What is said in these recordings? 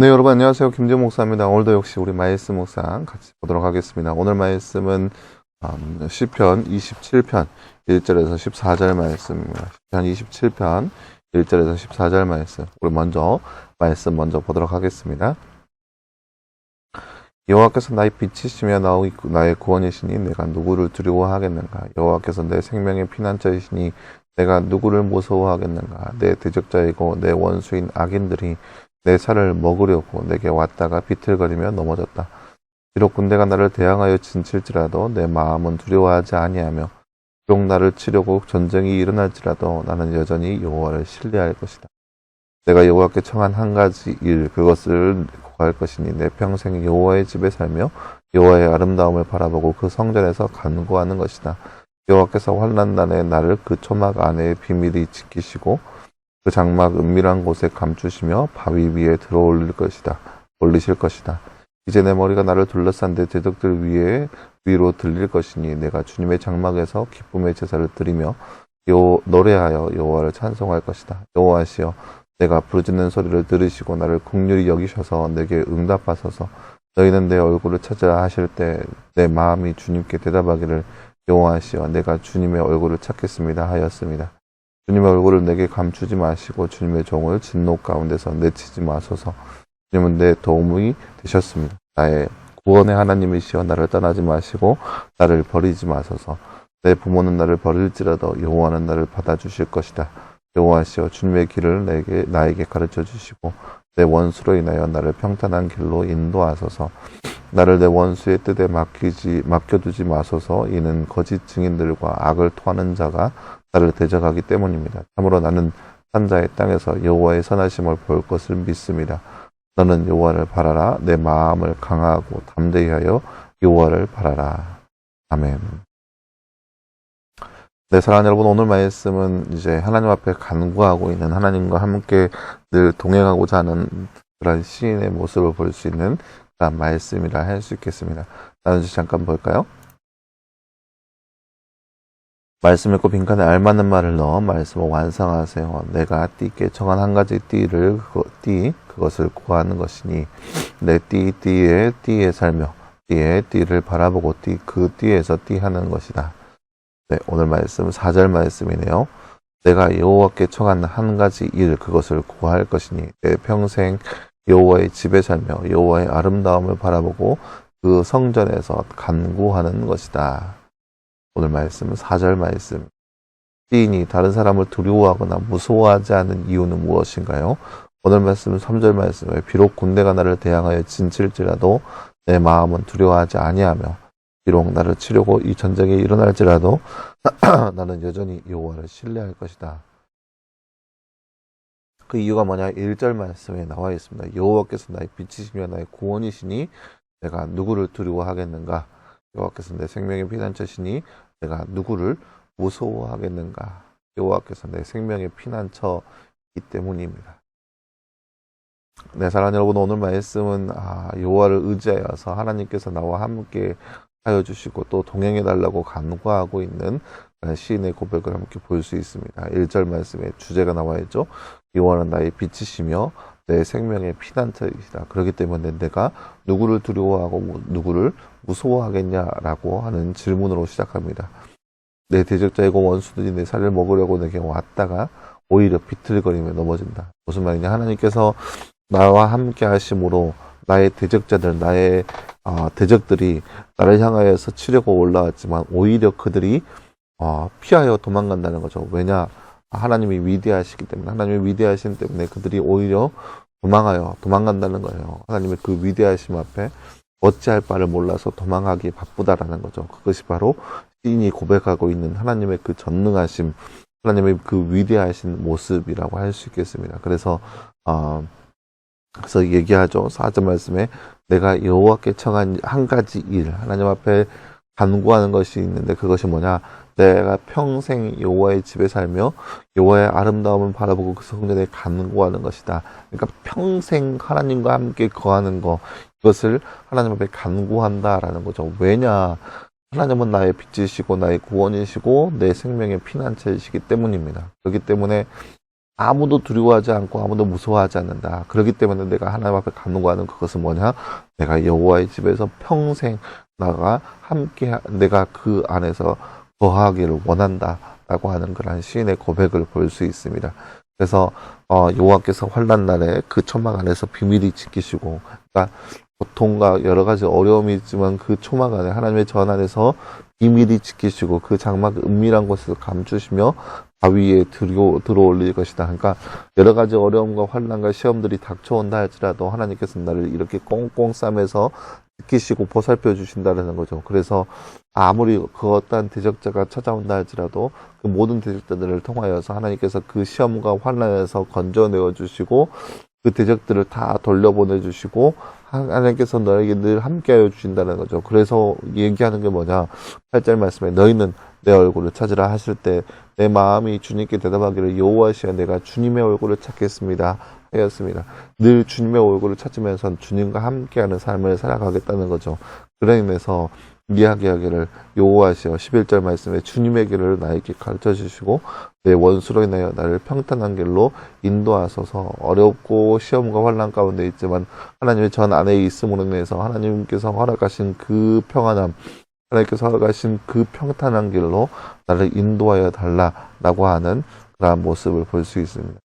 네, 여러분 안녕하세요. 김재호 목사입니다. 오늘도 역시 우리 마이스 목사 같이 보도록 하겠습니다. 오늘 말씀은 음, 시편 27편 1절에서 14절 말씀입니다. 시편 27편 1절에서 14절 말씀. 우리 먼저 말씀 먼저 보도록 하겠습니다. 여호와께서 나의 빛이시며 나의 구원이시니 내가 누구를 두려워하겠는가? 여호와께서 내 생명의 피난처이시니 내가 누구를 무서워하겠는가? 내 대적자이고 내 원수인 악인들이 내 살을 먹으려고 내게 왔다가 비틀거리며 넘어졌다. 비록 군대가 나를 대항하여 진칠지라도 내 마음은 두려워하지 아니하며 비록 나를 치려고 전쟁이 일어날지라도 나는 여전히 여호와를 신뢰할 것이다. 내가 여호와께 청한 한 가지 일 그것을 구할 것이니 내 평생 여호와의 집에 살며 여호와의 아름다움을 바라보고 그 성전에서 간구하는 것이다. 여호와께서 환난 날에 나를 그 초막 안에 비밀히 지키시고 그 장막 은밀한 곳에 감추시며 바위 위에 들어올릴 것이다. 올리실 것이다. 이제 내 머리가 나를 둘러싼 데 대적들 위에 위로 들릴 것이니 내가 주님의 장막에서 기쁨의 제사를 드리며 요 노래하여 여호와를 찬송할 것이다. 여호와시여 내가 부르짖는 소리를 들으시고 나를 국률이 여기셔서 내게 응답하소서. 너희는 내 얼굴을 찾아 하실 때 내 마음이 주님께 대답하기를 여호와시여 내가 주님의 얼굴을 찾겠습니다 하였습니다. 주님의 얼굴을 내게 감추지 마시고 주님의 종을 진노 가운데서 내치지 마소서. 주님은 내 도움이 되셨습니다. 나의 구원의 하나님이시여 나를 떠나지 마시고 나를 버리지 마소서. 내 부모는 나를 버릴지라도 여호와는 나를 받아주실 것이다. 여호와시여 주님의 길을 내게 나에게 가르쳐 주시고 내 원수로 인하여 나를 평탄한 길로 인도하소서. 나를 내 원수의 뜻에 맡기지 맡겨두지 마소서. 이는 거짓 증인들과 악을 토하는 자가 나를 대적하기 때문입니다. 참으로 나는 산자의 땅에서 여호와의 선하심을 볼 것을 믿습니다. 너는 여호와를 바라라. 내 마음을 강하고 담대히 하여 여호와를 바라라. 아멘. 네, 사랑하는 여러분, 오늘 말씀은 이제 하나님 앞에 간구하고 있는 하나님과 함께 늘 동행하고자 하는 그런 시인의 모습을 볼 수 있는 그런 말씀이라 할 수 있겠습니다. 나는 잠깐 볼까요? 말씀 읽고 빈칸에 알맞는 말을 넣어 말씀을 완성하세요. 내가 띠께 정한 한 가지 띠를 그거, 띠 그것을 구하는 것이니 내 띠 띠에 띠에 살며 띠에 띠를 바라보고 띠 그 띠에서 띠하는 것이다. 네, 오늘 말씀 4절 말씀이네요. 내가 여호와께 청한 한 가지 일 그것을 구할 것이니 내 평생 여호와의 집에 살며 여호와의 아름다움을 바라보고 그 성전에서 간구하는 것이다. 오늘 말씀은 4절 말씀. 시인이 다른 사람을 두려워하거나 무서워하지 않는 이유는 무엇인가요? 오늘 말씀은 3절 말씀에 비록 군대가 나를 대항하여 진칠지라도 내 마음은 두려워하지 아니하며 비록 나를 치려고 이 전쟁이 일어날지라도 나는 여전히 여호와를 신뢰할 것이다. 그 이유가 뭐냐? 1절 말씀에 나와 있습니다. 여호와께서 나의 빛이시며 나의 구원이시니 내가 누구를 두려워하겠는가? 여호와께서 내 생명의 피난처시니 내가 누구를 무서워하겠는가? 여호와께서 내 생명의 피난처이기 때문입니다. 네, 사랑하는 여러분, 오늘 말씀은 아, 여호와를 의지하여서 하나님께서 나와 함께 하여 주시고 또 동행해 달라고 간구하고 있는 시인의 고백을 함께 볼 수 있습니다. 1절 말씀에 주제가 나와 있죠. 여호와는 나의 빛이시며 내 생명의 피난처이시다. 그렇기 때문에 내가 누구를 두려워하고 누구를 무서워하겠냐라고 하는 질문으로 시작합니다. 내 대적자이고 원수들이 내 살을 먹으려고 내게 왔다가 오히려 비틀거리며 넘어진다. 무슨 말이냐? 하나님께서 나와 함께 하심으로 나의 대적자들, 나의 어, 대적들이 나를 향하여서 치려고 올라왔지만 오히려 그들이 어, 피하여 도망간다는 거죠. 왜냐? 하나님이 위대하시기 때문에 하나님이 위대하신 때문에 그들이 오히려 도망하여 도망간다는 거예요. 하나님의 그 위대하심 앞에 어찌할 바를 몰라서 도망하기 바쁘다라는 거죠. 그것이 바로 시인이 고백하고 있는 하나님의 그 전능하심, 하나님의 그 위대하신 모습이라고 할 수 있겠습니다. 그래서 어, 그래서 얘기하죠. 사절 말씀에 내가 여호와께 청한 한 가지 일, 하나님 앞에 간구하는 것이 있는데 그것이 뭐냐? 내가 평생 여호와의 집에 살며 여호와의 아름다움을 바라보고 그 성전에 간구하는 것이다. 그러니까 평생 하나님과 함께 거하는 것 이것을 하나님 앞에 간구한다라는 거죠. 왜냐? 하나님은 나의 빛이시고 나의 구원이시고 내 생명의 피난처이시기 때문입니다. 그렇기 때문에 아무도 두려워하지 않고 아무도 무서워하지 않는다. 그렇기 때문에 내가 하나님 앞에 간구하는 그것은 뭐냐? 내가 여호와의 집에서 평생 나가 함께 하- 내가 그 안에서 거하기를 원한다라고 하는 그런 시인의 고백을 볼 수 있습니다. 그래서 어, 여호와께서 환란 날에 그 초막 안에서 비밀히 지키시고, 그러니까 고통과 여러 가지 어려움이 있지만 그 초막 안에 하나님의 전 안에서 비밀히 지키시고 그 장막 은밀한 곳에서 감추시며 바위에 들어 들어올릴 것이다. 그러니까 여러 가지 어려움과 환란과 시험들이 닥쳐온다 할지라도 하나님께서 나를 이렇게 꽁꽁 싸매서 지키시고 보살펴 주신다는 거죠. 그래서 아무리 그 어떠한 대적자가 찾아온다 할지라도 그 모든 대적자들을 통하여서 하나님께서 그 시험과 환란에서 건져내어 주시고 그 대적들을 다 돌려보내 주시고 하나님께서 너에게 늘 함께하여 주신다는 거죠. 그래서 얘기하는 게 뭐냐? 8절 말씀에 너희는 내 얼굴을 찾으라 하실 때 내 마음이 주님께 대답하기를 여호와시여 내가 주님의 얼굴을 찾겠습니다 하였습니다. 늘 주님의 얼굴을 찾으면서 주님과 함께하는 삶을 살아가겠다는 거죠. 그로 인해서 이야기하기를 여호와시여 11절 말씀에 주님의 길을 나에게 가르쳐 주시고 내 원수로 인하여 나를 평탄한 길로 인도하소서 어렵고 시험과 환란 가운데 있지만 하나님의 전 안에 있음으로 인해서 하나님께서 허락하신 그 평안함 하나님께서 허락하신 그 평탄한 길로 나를 인도하여 달라라고 하는 그러한 모습을 볼 수 있습니다.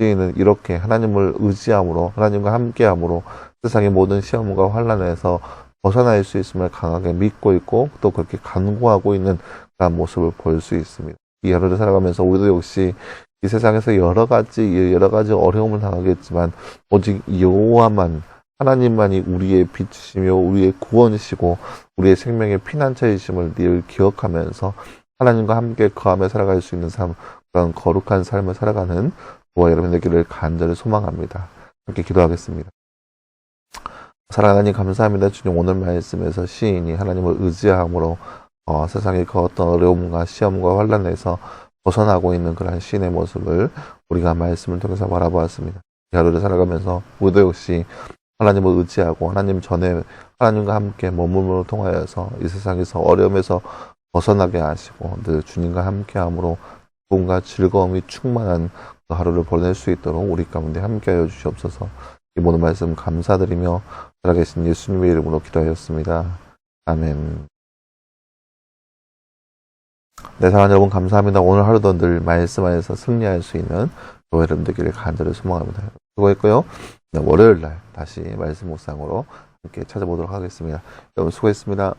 시인은 이렇게 하나님을 의지함으로 하나님과 함께함으로 세상의 모든 시험과 환란에서 벗어날 수 있음을 강하게 믿고 있고 또 그렇게 간구하고 있는 그런 모습을 볼 수 있습니다. 이 하루를 살아가면서 우리도 역시 이 세상에서 여러 가지 여러 가지 어려움을 당하겠지만 오직 여호와만 하나님만이 우리의 빛이시며 우리의 구원이시고 우리의 생명의 피난처이심을 늘 기억하면서 하나님과 함께 거하며 살아갈 수 있는 삶 그런 거룩한 삶을 살아가는 저와 여러분 되기를 간절히 소망합니다. 함께 기도하겠습니다. 하나님 감사합니다. 주님 오늘 말씀에서 시인이 하나님을 의지함으로 어, 세상의 그 어떤 어려움과 시험과 환란에서 벗어나고 있는 그러한 시인의 모습을 우리가 말씀을 통해서 바라보았습니다. 이 하루를 살아가면서 우리도 역시 하나님을 의지하고 하나님 전에 하나님과 함께 머물므로 통하여서 이 세상에서 어려움에서 벗어나게 하시고 늘 주님과 함께함으로 기쁨과 즐거움이 충만한 그 하루를 보낼 수 있도록 우리 가운데 함께하여 주시옵소서. 이 모든 말씀 감사드리며 살아계신 예수님의 이름으로 기도하였습니다. 아멘. 네, 사랑하는 여러분 감사합니다. 오늘 하루도 늘 말씀 안에서 승리할 수 있는 저와 여러분 되기를 간절히 소망합니다. 수고했고요. 네, 월요일 날 다시 말씀 묵상으로 함께 찾아보도록 하겠습니다. 여러분 수고했습니다.